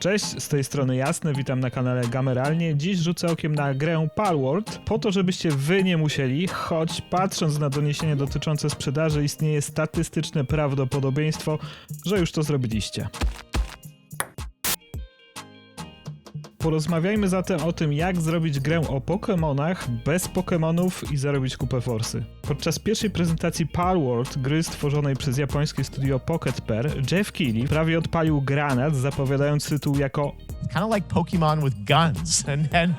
Cześć, z tej strony Jasne, witam na kanale Gameralnie. Dziś rzucę okiem na grę Palworld, po to, żebyście wy nie musieli, choć patrząc na doniesienia dotyczące sprzedaży istnieje statystyczne prawdopodobieństwo, że już to zrobiliście. Porozmawiajmy zatem o tym, jak zrobić grę o Pokémonach bez Pokémonów i zarobić kupę forsy. Podczas pierwszej prezentacji Palworld, gry stworzonej przez japońskie studio Pocket Pair, Jeff Keighley prawie odpalił granat, zapowiadając tytuł jako kind of like Pokemon with guns. And then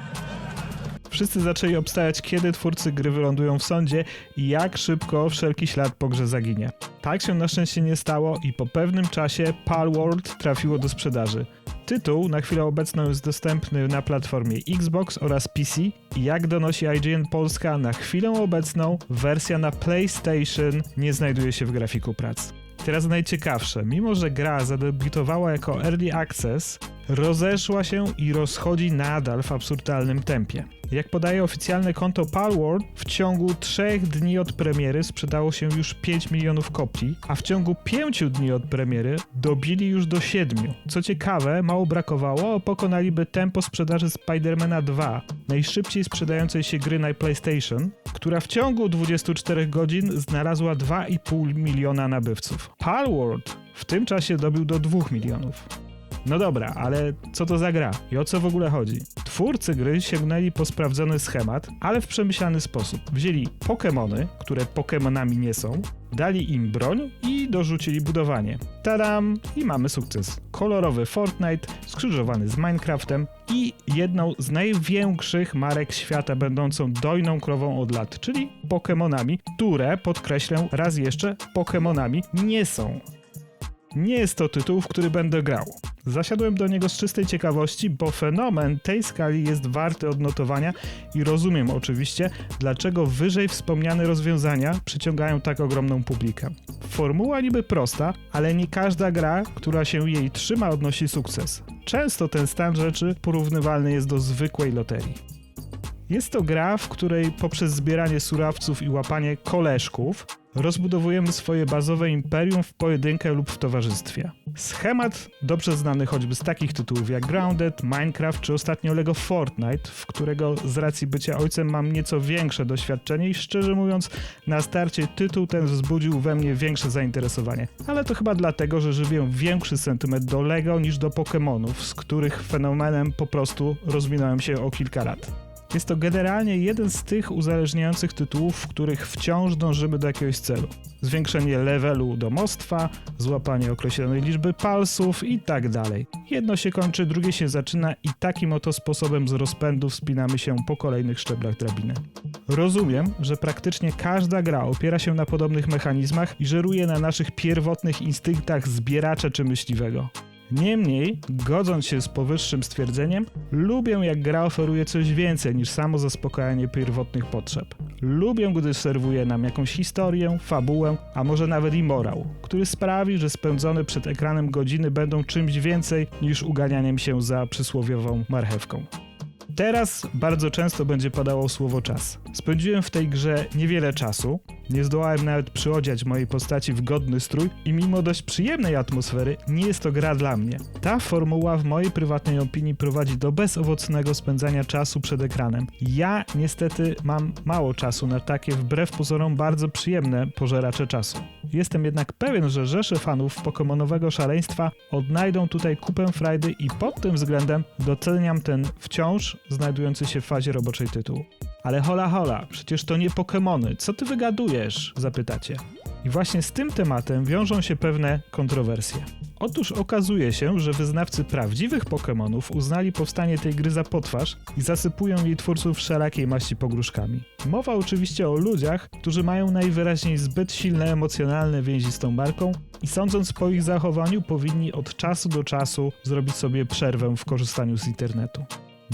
Wszyscy zaczęli obstawiać, kiedy twórcy gry wylądują w sądzie i jak szybko wszelki ślad po grze zaginie. Tak się na szczęście nie stało i po pewnym czasie Palworld trafiło do sprzedaży. Tytuł na chwilę obecną jest dostępny na platformie Xbox oraz PC jak donosi IGN Polska, na chwilę obecną wersja na PlayStation nie znajduje się w grafiku prac. Teraz najciekawsze, mimo że gra zadebiutowała jako Early Access, rozeszła się i rozchodzi nadal w absurdalnym tempie. Jak podaje oficjalne konto Palworld, w ciągu 3 dni od premiery sprzedało się już 5 milionów kopii, a w ciągu 5 dni od premiery dobili już do 7. Co ciekawe, mało brakowało, pokonaliby tempo sprzedaży Spidermana 2, najszybciej sprzedającej się gry na PlayStation, która w ciągu 24 godzin znalazła 2,5 miliona nabywców. Palworld w tym czasie dobił do 2 milionów. No dobra, ale co to za gra i o co w ogóle chodzi? Twórcy gry sięgnęli po sprawdzony schemat, ale w przemyślany sposób. Wzięli Pokémony, które Pokémonami nie są, dali im broń i dorzucili budowanie. Tadam! I mamy sukces. Kolorowy Fortnite, skrzyżowany z Minecraftem i jedną z największych marek świata będącą dojną krową od lat, czyli Pokémonami, które, podkreślę raz jeszcze, Pokémonami nie są. Nie jest to tytuł, w który będę grał. Zasiadłem do niego z czystej ciekawości, bo fenomen tej skali jest warty odnotowania i rozumiem oczywiście, dlaczego wyżej wspomniane rozwiązania przyciągają tak ogromną publikę. Formuła niby prosta, ale nie każda gra, która się jej trzyma, odnosi sukces. Często ten stan rzeczy porównywalny jest do zwykłej loterii. Jest to gra, w której poprzez zbieranie surowców i łapanie koleżków rozbudowujemy swoje bazowe imperium w pojedynkę lub w towarzystwie. Schemat dobrze znany choćby z takich tytułów jak Grounded, Minecraft czy ostatnio Lego Fortnite, w którego z racji bycia ojcem mam nieco większe doświadczenie i szczerze mówiąc na starcie tytuł ten wzbudził we mnie większe zainteresowanie. Ale to chyba dlatego, że żywię większy sentyment do Lego niż do Pokémonów, z których fenomenem po prostu rozwinąłem się o kilka lat. Jest to generalnie jeden z tych uzależniających tytułów, w których wciąż dążymy do jakiegoś celu. Zwiększenie levelu domostwa, złapanie określonej liczby palsów i tak dalej. Jedno się kończy, drugie się zaczyna i takim oto sposobem z rozpędu wspinamy się po kolejnych szczeblach drabiny. Rozumiem, że praktycznie każda gra opiera się na podobnych mechanizmach i żeruje na naszych pierwotnych instynktach zbieracza czy myśliwego. Niemniej, godząc się z powyższym stwierdzeniem, lubię jak gra oferuje coś więcej niż samo zaspokajanie pierwotnych potrzeb. Lubię, gdy serwuje nam jakąś historię, fabułę, a może nawet i morał, który sprawi, że spędzone przed ekranem godziny będą czymś więcej niż uganianiem się za przysłowiową marchewką. Teraz bardzo często będzie padało słowo czas. Spędziłem w tej grze niewiele czasu, nie zdołałem nawet przyodziać mojej postaci w godny strój i mimo dość przyjemnej atmosfery nie jest to gra dla mnie. Ta formuła w mojej prywatnej opinii prowadzi do bezowocnego spędzania czasu przed ekranem. Ja niestety mam mało czasu na takie wbrew pozorom bardzo przyjemne pożeracze czasu. Jestem jednak pewien, że rzesze fanów pokemonowego szaleństwa odnajdą tutaj kupę frajdy i pod tym względem doceniam ten wciąż znajdujący się w fazie roboczej tytuł. Ale hola hola, przecież to nie Pokémony, co ty wygadujesz? Zapytacie. I właśnie z tym tematem wiążą się pewne kontrowersje. Otóż okazuje się, że wyznawcy prawdziwych Pokémonów uznali powstanie tej gry za potwarz i zasypują jej twórców wszelakiej maści pogróżkami. Mowa oczywiście o ludziach, którzy mają najwyraźniej zbyt silne emocjonalne więzi z tą marką i sądząc po ich zachowaniu powinni od czasu do czasu zrobić sobie przerwę w korzystaniu z internetu.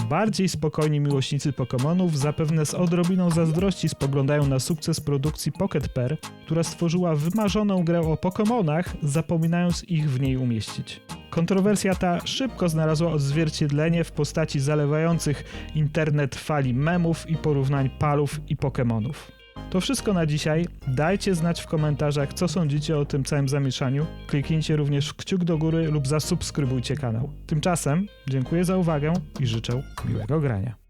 Bardziej spokojni miłośnicy Pokémonów zapewne z odrobiną zazdrości spoglądają na sukces produkcji Pocket Pair, która stworzyła wymarzoną grę o Pokémonach, zapominając ich w niej umieścić. Kontrowersja ta szybko znalazła odzwierciedlenie w postaci zalewających internet fali memów i porównań palów i Pokémonów. To wszystko na dzisiaj. Dajcie znać w komentarzach, co sądzicie o tym całym zamieszaniu. Kliknijcie również w kciuk do góry lub zasubskrybujcie kanał. Tymczasem dziękuję za uwagę i życzę miłego grania.